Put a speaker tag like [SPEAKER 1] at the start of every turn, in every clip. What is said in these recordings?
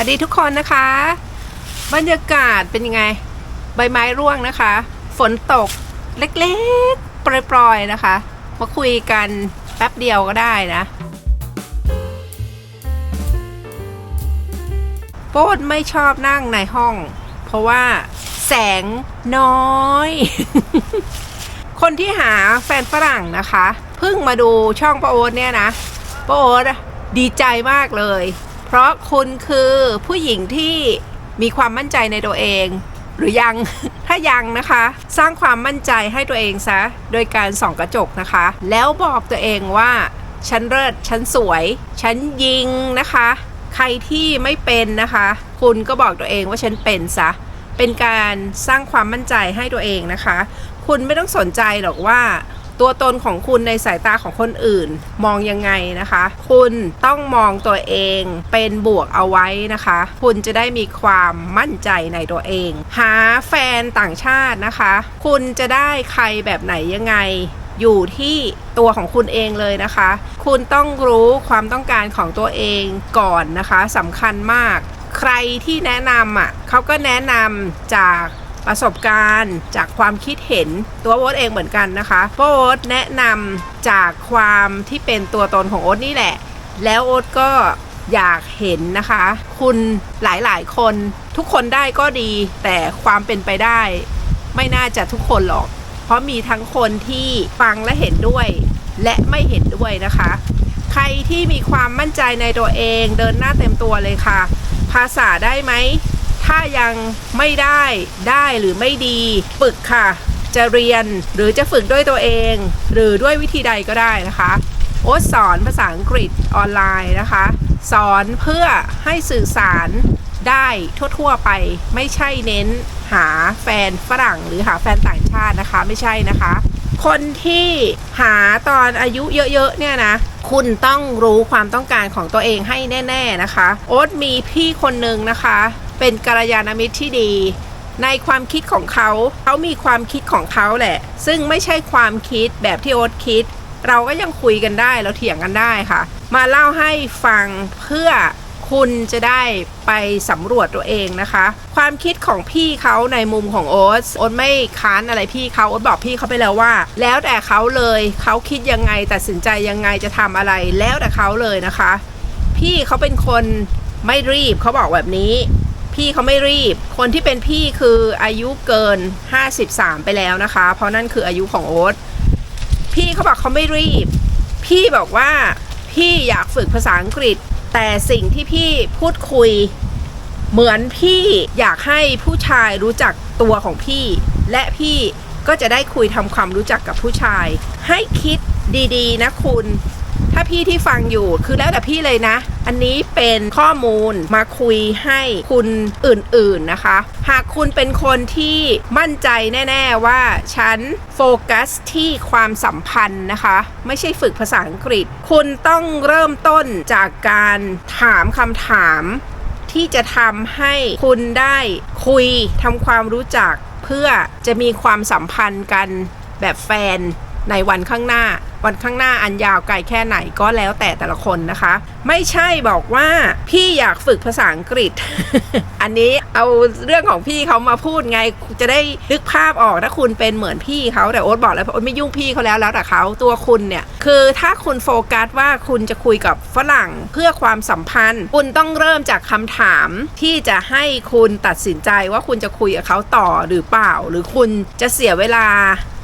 [SPEAKER 1] วัสดีทุกคนนะคะ บรรยากาศเป็นยังไง ใบไม้ร่วงนะคะ ฝนตกเล็กๆปล่อยๆนะคะ มาคุยกันแป๊บเดียวก็ได้นะโป๊ดไม่ชอบนั่งในห้อง เพราะว่าแสงน้อย คนที่หาแฟนฝรั่งนะคะเพิ่งมาดูช่องป้าโอ๊ตเนี่ยนะป้าโอ๊ตดีใจมากเลย เพราะคุณคือผู้หญิงที่มีความมั่นใจในตัวเอง หรือยัง ถ้ายังนะคะ สร้างความมั่นใจให้ตัวเองซะ โดยการส่องกระจกนะคะ แล้วบอกตัวเองว่า ฉันเลิศฉันสวย ฉันยิงนะคะ ใครที่ไม่เป็นนะคะ คุณก็บอกตัวเองว่าฉันเป็นซะ เป็นการสร้างความมั่นใจให้ตัวเองนะคะ คุณไม่ต้องสนใจหรอกว่า ตัวตนของคุณในสายตาของคนอื่น มองยังไงนะคะ คุณต้องมองตัวเองเป็นบวกเอาไว้นะคะ คุณจะได้มีความมั่นใจในตัวเอง หาแฟนต่างชาตินะคะ คุณจะได้ใครแบบไหนยังไงอยู่ที่ตัวของคุณเองเลยนะคะ คุณต้องรู้ความต้องการของตัวเองก่อนนะคะสำคัญมาก ใครที่แนะนำอะเขาก็แนะนำจาก ประสบการณ์ จากความคิดเห็นตัวโอ๊ตเองเหมือนกันนะคะเพราะโอ๊ตแนะนำจากความที่เป็นตัวตนของโอ๊ตนี่แหละ แล้วโอ๊ตก็อยากเห็นนะคะ คุณหลายๆ คนทุกคนได้ก็ดี แต่ความเป็นไปได้ ไม่น่าจะทุกคนหรอก เพราะมีทั้งคนที่ฟังและเห็นด้วย และไม่เห็นด้วยนะคะ ใครที่มีความมั่นใจในตัวเอง เดินหน้าเต็มตัวเลยค่ะ ภาษาได้ไหม ถ้ายังไม่ได้ได้หรือไม่ดีฝึกค่ะ จะเรียนหรือจะฝึกด้วยตัวเอง หรือด้วยวิธีใดก็ได้นะคะโอ๊ตสอนภาษาอังกฤษออนไลน์นะคะ สอนเพื่อให้สื่อสารได้ทั่วๆไปไม่ใช่เน้นหาแฟนฝรั่งหรือหาแฟนต่างชาตินะคะไม่ใช่นะคะ คนที่หาตอนอายุเยอะๆเนี่ยนะคุณต้องรู้ความต้องการของตัวเองให้แน่ ๆนะคะ โอ๊ตมีพี่คนหนึ่งนะคะ เป็นกัลยาณมิตรที่ดี ในความคิดของเขาเขามีความคิดของเขาแหละ ซึ่งไม่ใช่ความคิดแบบที่โอ๊ตคิด เราก็ยังคุยกันได้เราเถียงกันได้ค่ะ มาเล่าให้ฟังเพื่อคุณจะได้ไปสำรวจตัวเองนะคะ ความคิดของพี่เขาในมุมของโอ๊ตโอ๊ตไม่ค้านอะไรพี่เขาโอ๊ตบอกพี่เขาไปแล้วว่า แล้วแต่เขาเลยเขาคิดยังไงตัดสินใจยังไงจะทำอะไร แล้วแต่เขาเลยนะคะ พี่เขาเป็นคนไม่รีบเขาบอกแบบนี้ พี่เขาไม่รีบ คนที่เป็นพี่คืออายุเกิน 53 ไปแล้วนะคะ เพราะนั่นคืออายุของโอ๊ตพี่เขาบอกเขาไม่รีบ พี่บอกว่าพี่อยากฝึกภาษาอังกฤษ แต่สิ่งที่พี่พูดคุย เหมือนพี่อยากให้ผู้ชายรู้จักตัวของพี่ และพี่ก็จะได้คุยทำความรู้จักกับผู้ชาย ให้คิดดีๆ นะคุณ ถ้าพี่ที่ฟังอยู่คือแล้วแต่พี่เลยนะ อันนี้เป็นข้อมูลมาคุยให้คุณอื่นๆนะคะ หากคุณเป็นคนที่มั่นใจแน่ ๆว่าฉันโฟกัสที่ความสัมพันธ์นะคะ ไม่ใช่ฝึกภาษาอังกฤษ คุณต้องเริ่มต้นจากการถามคำถามที่จะทำให้คุณได้คุยทำความรู้จัก เพื่อจะมีความสัมพันธ์กันแบบแฟนในวันข้างหน้าวันข้างหน้าอันยาวไกลแค่ไหนก็แล้วแต่แต่ละคนนะคะ ไม่ใช่บอกว่าพี่อยากฝึกภาษาอังกฤษ อันนี้เอาเรื่องของพี่เขามาพูดไงจะได้นึกภาพออกถ้าคุณเป็นเหมือนพี่เขาแต่โอ๊ตบอกแล้วโอ๊ตไม่ยุ่งพี่เขาแล้วแล้วแต่เขาตัวคุณเนี่ยคือถ้าคุณโฟกัสว่าคุณจะคุยกับฝรั่งเพื่อความสัมพันธ์ คุณต้องเริ่มจากคำถามที่จะให้คุณตัดสินใจว่าคุณจะคุยกับเขาต่อหรือเปล่า หรือคุณจะเสียเวลา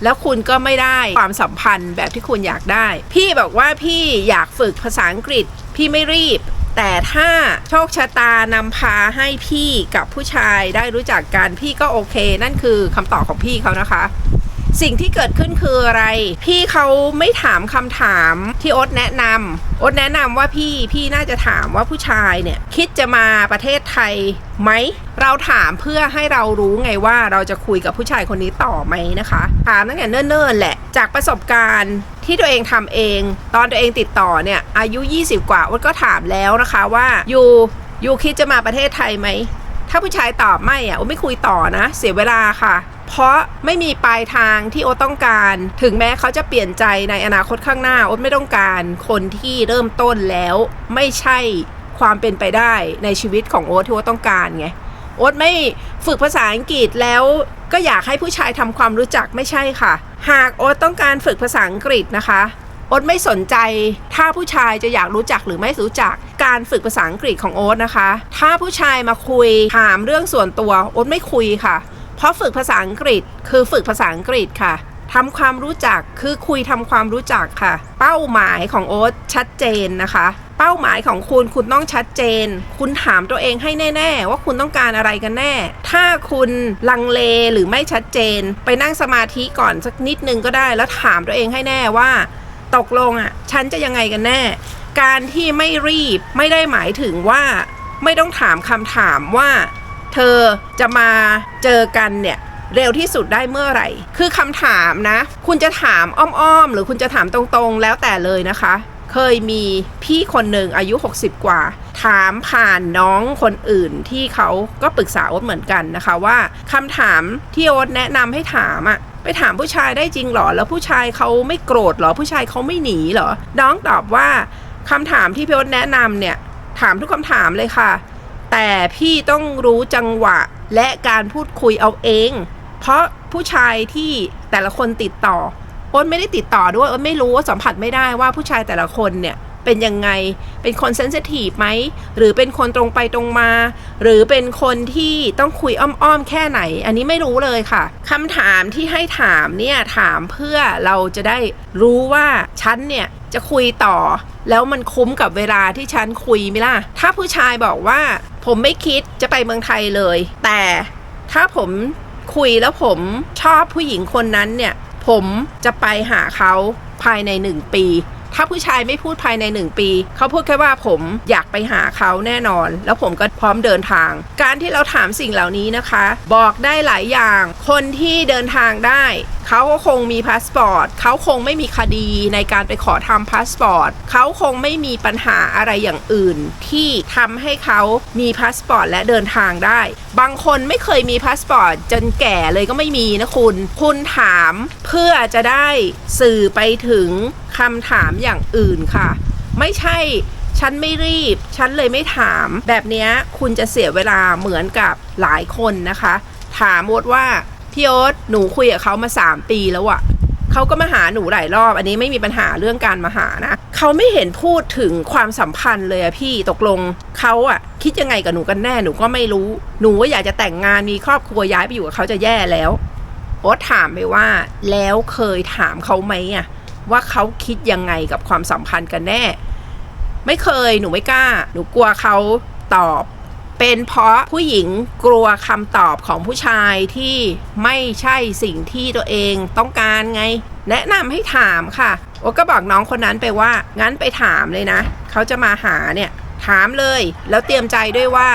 [SPEAKER 1] แล้วคุณก็ไม่ได้ความสัมพันธ์แบบที่คุณอยากได้ พี่บอกว่าพี่อยากฝึกภาษาอังกฤษ พี่ไม่รีบ แต่ถ้าโชคชะตานำพาให้พี่กับผู้ชายได้รู้จักกันพี่ก็โอเค นั่นคือคำตอบของพี่เขานะคะ สิ่งที่เกิดขึ้นคืออะไร พี่เขาไม่ถามคำถามที่โอ๊ตแนะนำโอ๊ตแนะนำว่าพี่พี่น่าจะถามว่าผู้ชายเนี่ยคิดจะมาประเทศไทยไหมเราถามเพื่อให้เรารู้ไงว่าเราจะคุยกับผู้ชายคนนี้ต่อไหมนะคะ ถามตั้งแต่เนิ่นๆแหละจากประสบการณ์ที่ตัวเองทำเอง ตอนตัวเองติดต่อเนี่ยอายุ 20 กว่าโอ๊ตก็ถามแล้วนะคะว่ายูยูคิดจะมาประเทศไทยไหมถ้าผู้ชายตอบไม่อะโอ๊ตไม่คุยต่อนะ เสียเวลาค่ะ เพราะไม่มีปลายทางที่โอต้องการ ถึงแม้เขาจะเปลี่ยนใจในอนาคตข้างหน้าโอตไม่ต้องการคนที่เริ่มต้นแล้วไม่ใช่คความเป็นไปได้ในชีวิตของโอ๊ตที่โอ๊ตต้องการไงโอ๊ตไม่ฝึกภาษาอังกฤษแล้วก็อยากให้ผู้ชายทำความรู้จักไม่ใช่ค่ะ หากโอ๊ตต้องการฝึกภาษาอังกฤษนะคะโอ๊ตไม่สนใจถ้าผู้ชายจะอยากรู้จักหรือไม่รู้จักการฝึกภาษาอังกฤษของโอ๊ตนะคะ ถ้าผู้ชายมาคุยถามเรื่องส่วนตัวโอ๊ตไม่คุยค่ะ เพราะฝึกภาษาอังกฤษคือฝึกภาษาอังกฤษค่ะทำความรู้จักคือคุยทำความรู้จักค่ะ เป้าหมายของโอ๊ตชัดเจนนะคะ เป้าหมายของคุณคุณต้องชัดเจน คุณถามตัวเองให้แน่ ๆ ว่าคุณต้องการอะไรกันแน่ ถ้าคุณลังเลหรือไม่ชัดเจน ไปนั่งสมาธิก่อนสักนิดนึงก็ได้ แล้วถามตัวเองให้แน่ว่า ตกลงอะฉันจะยังไงกันแน่ การที่ไม่รีบไม่ได้หมายถึงว่า ไม่ต้องถามคำถามว่า เธอจะมาเจอกันเนี่ยเร็วที่สุดได้เมื่อไหร่ คือคำถามนะ คุณจะถามอ้อมๆ หรือคุณจะถามตรงๆ แล้วแต่เลยนะคะ เคยมีพี่คนหนึ่งอายุ 60 กว่า ถามผ่านน้องคนอื่นที่เขาก็ปรึกษาโอ๊ตเหมือนกันนะคะว่าคำถามที่โอ๊ตแนะนำให้ถามอะไปถามผู้ชายได้จริงหรอ แล้วผู้ชายเขาไม่โกรธหรอ ผู้ชายเขาไม่หนีหรอ น้องตอบว่าคำถามที่พี่โอ๊ตแนะนำเนี่ย ถามทุกคำถามเลยค่ะ แต่พี่ต้องรู้จังหวะและการพูดคุยเอาเอง เพราะผู้ชายที่แต่ละคนติดต่ออ๊ตไม่ได้ติดต่อด้วยอ๊ตไม่รู้ว่าสัมผัสไม่ได้ว่าผู้ชายแต่ละคนเนี่ยเป็นยังไง เป็นคนเซนซิทีฟไหม หรือเป็นคนตรงไปตรงมา หรือเป็นคนที่ต้องคุยอ้อมๆแค่ไหน อันนี้ไม่รู้เลยค่ะ คำถามที่ให้ถามเนี่ย ถามเพื่อเราจะได้รู้ว่าฉันเนี่ย จะคุยต่อ แล้วมันคุ้มกับเวลาที่ฉันคุยไหมล่ะ ถ้าผู้ชายบอกว่า ผมไม่คิดจะไปเมืองไทยเลย แต่ถ้าผมคุยแล้วผมชอบผู้หญิงคนนั้นเนี่ย ผมจะไปหาเขาภายในหนึ่งปี ถ้าผู้ชายไม่พูดภายในหนึ่งปี เขาพูดแค่ว่าผมอยากไปหาเขาแน่นอน แล้วผมก็พร้อมเดินทาง การที่เราถามสิ่งเหล่านี้นะคะ บอกได้หลายอย่าง คนที่เดินทางได้ เขาก็คงมีพาสปอร์ตเขาคงไม่มีคดีในการไปขอทำพาสปอร์ตเขาคงไม่มีปัญหาอะไรอย่างอื่น ที่ทำให้เขามีพาสปอร์ตและเดินทางได้ บางคนไม่เคยมีพาสปอร์ตจนแก่เลยก็ไม่มีนะคุณ คุณถามเพื่อจะได้สื่อไปถึงคำถามอย่างอื่นค่ะ ไม่ใช่ฉันไม่รีบ ฉันเลยไม่ถาม แบบนี้คุณจะเสียเวลาเหมือนกับหลายคนนะคะ ถามโอ๊ตว่า พี่โอ๊ตหนูคุยกับเขามา3ปีแล้วอะเขาก็มาหาหนูหลายรอบ อันนี้ไม่มีปัญหาเรื่องการมาหานะเขาไม่เห็นพูดถึงความสัมพันธ์เลยอะพี่ตกลงเขาอะคิดยังไงกับหนูกันแน่หนูก็ไม่รู้ หนูว่าอยากจะแต่งงานมีครอบครัวย้ายไปอยู่กับเขาจะแย่แล้วโอ๊ตถามไปว่า แล้วเคยถามเขาไหมอะว่าเขาคิดยังไงกับความสัมพันธ์กันแน่ ไม่เคยหนูไม่กล้า หนูกลัวเขาตอบ เป็นเพราะผู้หญิงกลัวคำตอบของผู้ชายที่ไม่ใช่สิ่งที่ตัวเองต้องการไง แนะนำให้ถามค่ะ โอก็บอกน้องคนนั้นไปว่า งั้นไปถามเลยนะ เขาจะมาหาเนี่ย ถามเลย แล้วเตรียมใจด้วยว่า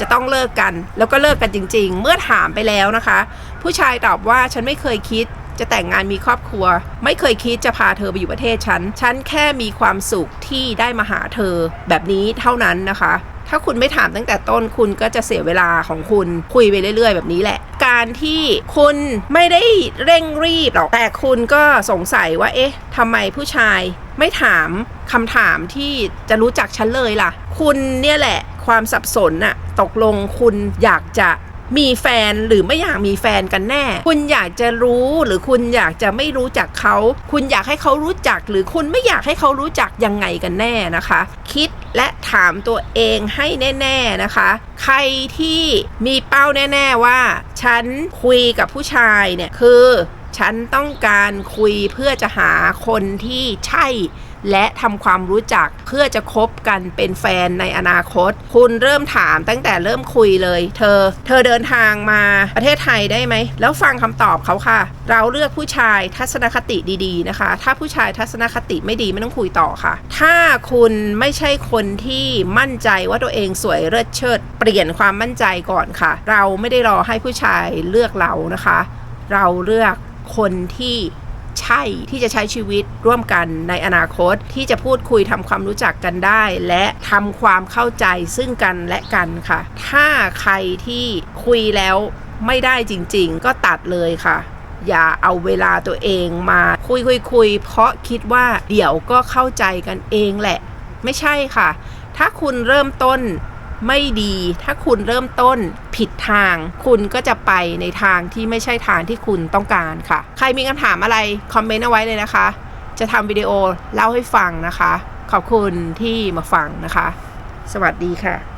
[SPEAKER 1] จะต้องเลิกกัน แล้วก็เลิกกันจริง ๆ เมื่อถามไปแล้วนะคะ ผู้ชายตอบว่าฉันไม่เคยคิดจะแต่งงานมีครอบครัว ไม่เคยคิดจะพาเธอไปอยู่ประเทศฉัน ฉันแค่มีความสุขที่ได้มาหาเธอแบบนี้เท่านั้นนะคะ ถ้าคุณไม่ถามตั้งแต่ต้นคุณก็จะเสียเวลาของคุณคุยไปเรื่อย ๆ แบบนี้แหละ การที่คุณไม่ได้เร่งรีบหรอกแต่คุณก็สงสัยว่าเอ๊ะทำไมผู้ชายไม่ถามคำถามที่จะรู้จักฉันเลยล่ะ คุณเนี่ยแหละความสับสนน่ะตกลงคุณอยากจะมีแฟนหรือไม่อยากมีแฟนกันแน่ คุณอยากจะรู้หรือคุณอยากจะไม่รู้จักเขา คุณอยากให้เขารู้จัก หรือคุณไม่อยากให้เขารู้จักยังไงกันแน่นะคะ คิด และถามตัวเองให้แน่ ๆนะคะ ใครที่มีเป้าแน่ ๆว่า ฉันคุยกับผู้ชายเนี่ยคือ ฉันต้องการคุยเพื่อจะหาคนที่ใช่ และทำความรู้จักเพื่อจะคบกันเป็นแฟนในอนาคต คุณเริ่มถามตั้งแต่เริ่มคุยเลย เธอ เธอเดินทางมาประเทศไทยได้ไหม แล้วฟังคำตอบเขาค่ะ เราเลือกผู้ชายทัศนคติดีๆนะคะ ถ้าผู้ชายทัศนคติไม่ดีไม่ต้องคุยต่อค่ะ ถ้าคุณไม่ใช่คนที่มั่นใจว่าตัวเองสวยเลิศเชิด เปลี่ยนความมั่นใจก่อนค่ะ เราไม่ได้รอให้ผู้ชายเลือกเรานะคะ เราเลือกคนที่ ใช่ที่จะใช้ชีวิตร่วมกันในอนาคตที่จะพูดคุยทำความรู้จักกันได้ และทำความเข้าใจซึ่งกันและกันค่ะ ถ้าใครที่คุยแล้วไม่ได้จริง ๆ ก็ตัดเลยค่ะ อย่าเอาเวลาตัวเองมาคุยคุยคุยเพราะคิดว่าเดี๋ยวก็เข้าใจกันเองแหละ ไม่ใช่ค่ะ ถ้าคุณเริ่มต้น ไม่ดี ถ้าคุณเริ่มต้นผิดทาง คุณก็จะไปในทางที่ไม่ใช่ทางที่คุณต้องการค่ะ ใครมีคำถามอะไร คอมเมนต์เอาไว้เลยนะคะ จะทำวิดีโอเล่าให้ฟังนะคะ ขอบคุณที่มาฟังนะคะ สวัสดีค่ะ